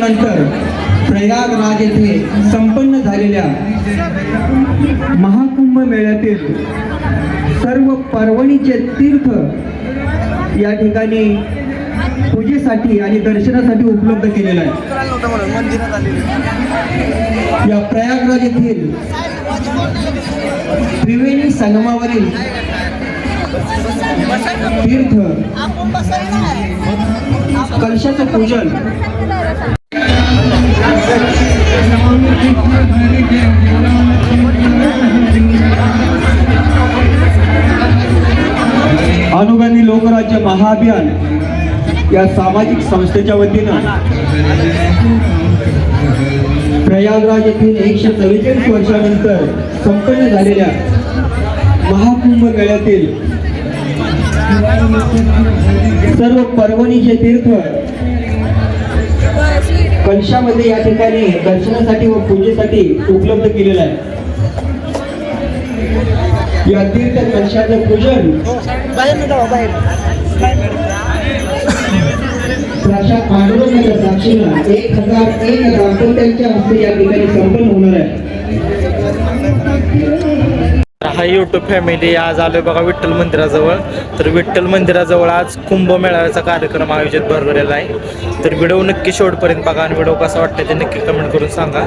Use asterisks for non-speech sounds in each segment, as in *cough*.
नंतर प्रयागराज येथे संपन्न झालेल्या महाकुंभ मेळ्यातील सर्व पर्वणीचे तीर्थ या ठिकाणी पूजेसाठी आणि दर्शनासाठी उपलब्ध केलेलं आहे. या प्रयागराज येथील त्रिवेणी संगमावरील तीर्थ कलशाचं पूजन अनुगामी लोकराज्य महाअभियान या सामाजिक संस्थेच्या वतीनं प्रयागराज येथील एकशे चव्वेचाळीस वर्षानंतर संपन्न झालेल्या महाकुंभ मेळ्यातील सर्व पर्वणीचे तीर्थ कलशामध्ये या ठिकाणी दर्शनासाठी व पूजेसाठी उपलब्ध केलेलं आहे. या तीर्थ कलशाचं पूजन बाहेर न पांडुरंगाच्या एक हजार एक दाम्पत्यांच्या हस्ते या ठिकाणी संपन्न होणार आहे. हा यूट्यूब फॅमिली आज आलोय बघा विठ्ठल मंदिराजवळ. तर विठ्ठल मंदिराजवळ आज कुंभमेळ्याचा कार्यक्रम आयोजित भरवलेला आहे. तर व्हिडिओ नक्की शेवटपर्यंत बघा आणि व्हिडिओ कसा वाटतं ते नक्की कमेंट करून सांगा.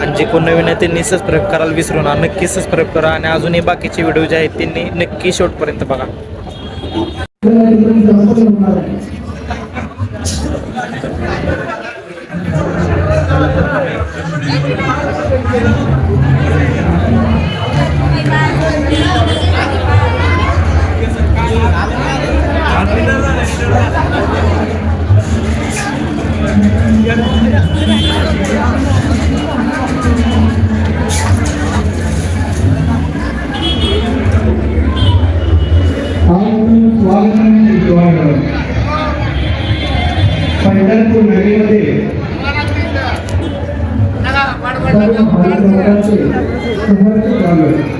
आणि जे कोण नवीन आहे त्यांनी सबस्क्राईब करायला विसरू नका. नक्की सबस्क्राईब करा आणि अजूनही बाकीचे व्हिडिओ जे आहेत त्यांनी नक्की शेवटपर्यंत बघा. पंढरपूर नगरीमध्ये सर्व भाविकांचे सहर्ष स्वागत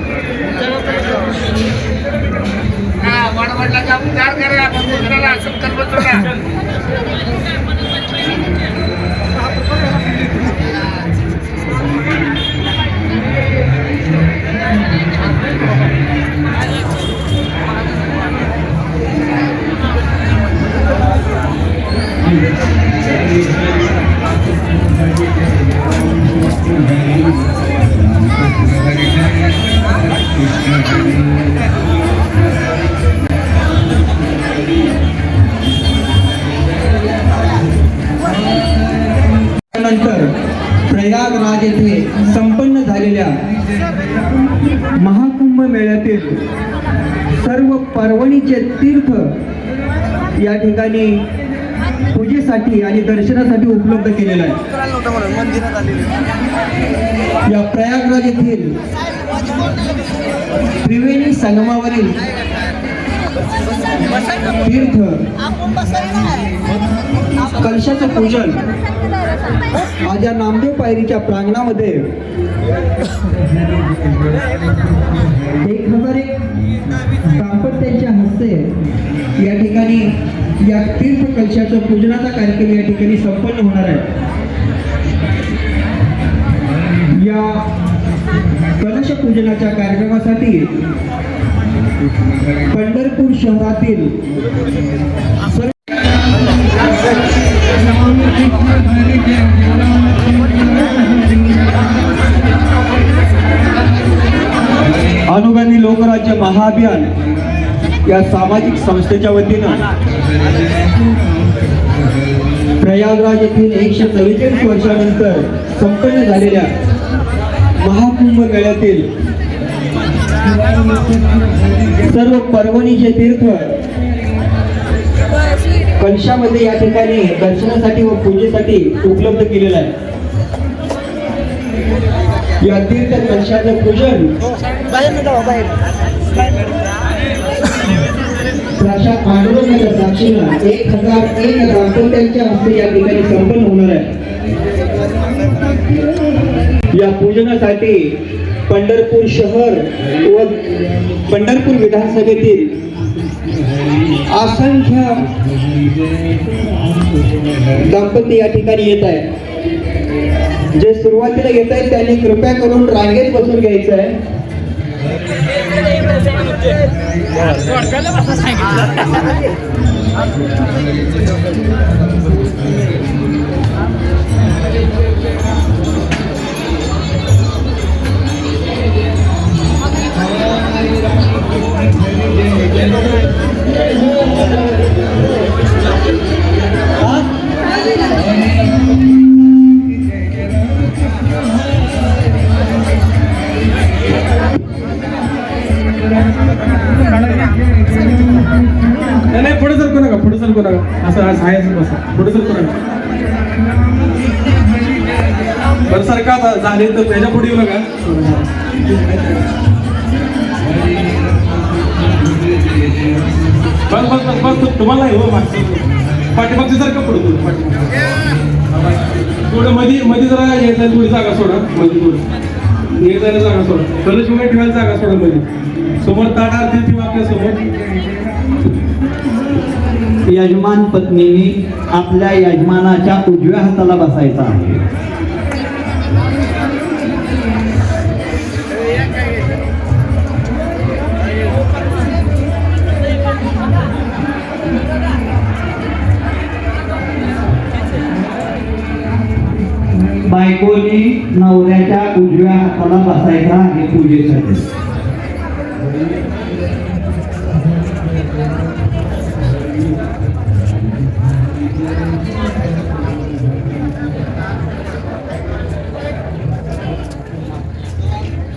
नंतर प्रयागराज येथे संपन्न झालेल्या महाकुंभ मेळ्यातील सर्व पर्वणीचे तीर्थ या ठिकाणी पूजेसाठी आणि दर्शनासाठी उपलब्ध केलेलं आहे. या प्रयागराज येथील त्रिवेणी संगमावरील तीर्थ कलशाचं पूजन आज या नामदेव पायरीच्या प्रांगणामध्ये एक हजार एक दाम्पत्यांच्या हस्ते या ठिकाणी या तीर्थ कलशाचं पूजनाचा कार्यक्रम या ठिकाणी संपन्न होणार आहे. या कलश पूजनाच्या कार्यक्रमासाठी पंढरपूर शहरातील सर्व महाअभियान या सामाजिक संस्थेच्या वतीनं प्रयागराज येथील एकशे चव्वेचाळीस वर्षानंतर संपन्न झालेल्या महाकुंभ मेळ्यातील सर्व पर्वणीचे तीर्थ कलशामध्ये या ठिकाणी दर्शनासाठी व पूजेसाठी उपलब्ध केलेलं आहे. या तीर्थ कलशाचं पूजन बाहेर प्रशांत पांडुरंगाच्या साक्षीनं एक हजार एक दाम्पत्यांच्या हस्ते या ठिकाणी संपन्न होणार आहे. या पूजनासाठी पंढरपूर शहर व पंढरपूर विधानसभेतील असंख्य दाम्पत्य या ठिकाणी येत आहे जे सुरुवातीला येत आहेत त्यांनी कृपया करून रांगेत बसून घ्यायचं आहे. Başka ne. *laughs* नका असं आज आहे असं बसा. पुढे करा. बरं सारखा आता झाले तर त्याच्या पुढे येऊ नका. बस बस बस बस तुम्हाला हो मागची. पाठीमागची सारखं पुढे थोडं थोडं मध्ये मध्ये जरा यायचा थोडी जागा सोडा. मध्ये थोडं ये जागा सोडा. कलश वगैरे ठेवायला जागा सोडा मध्ये समोर ताट आरती ठेवा आपल्यासमोर. यजमान पत्नीने आपल्या यजमानाच्या उजव्या हाताला बसायचा आहे. बायकोनी नवऱ्याच्या उजव्या हाताला बसायचा आहे पूजेसाठी.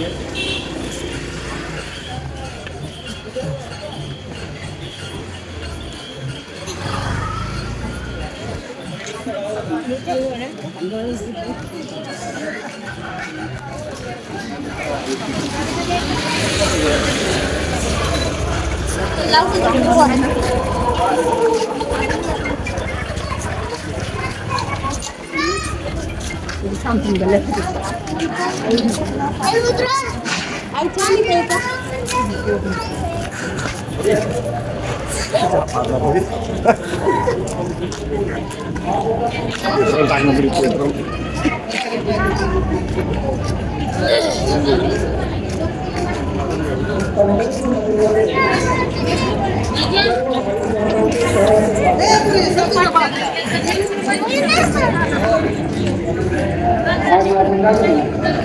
Yeah. something the left I tell you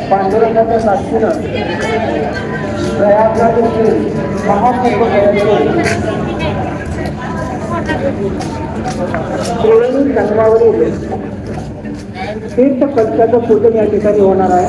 पांडुरंगाच्या साक्षीनं प्रयागराज येथील महाकुंभ त्रिवेणी संगमावरील तीर्थ कलशाचं पूजन या ठिकाणी होणार आहे.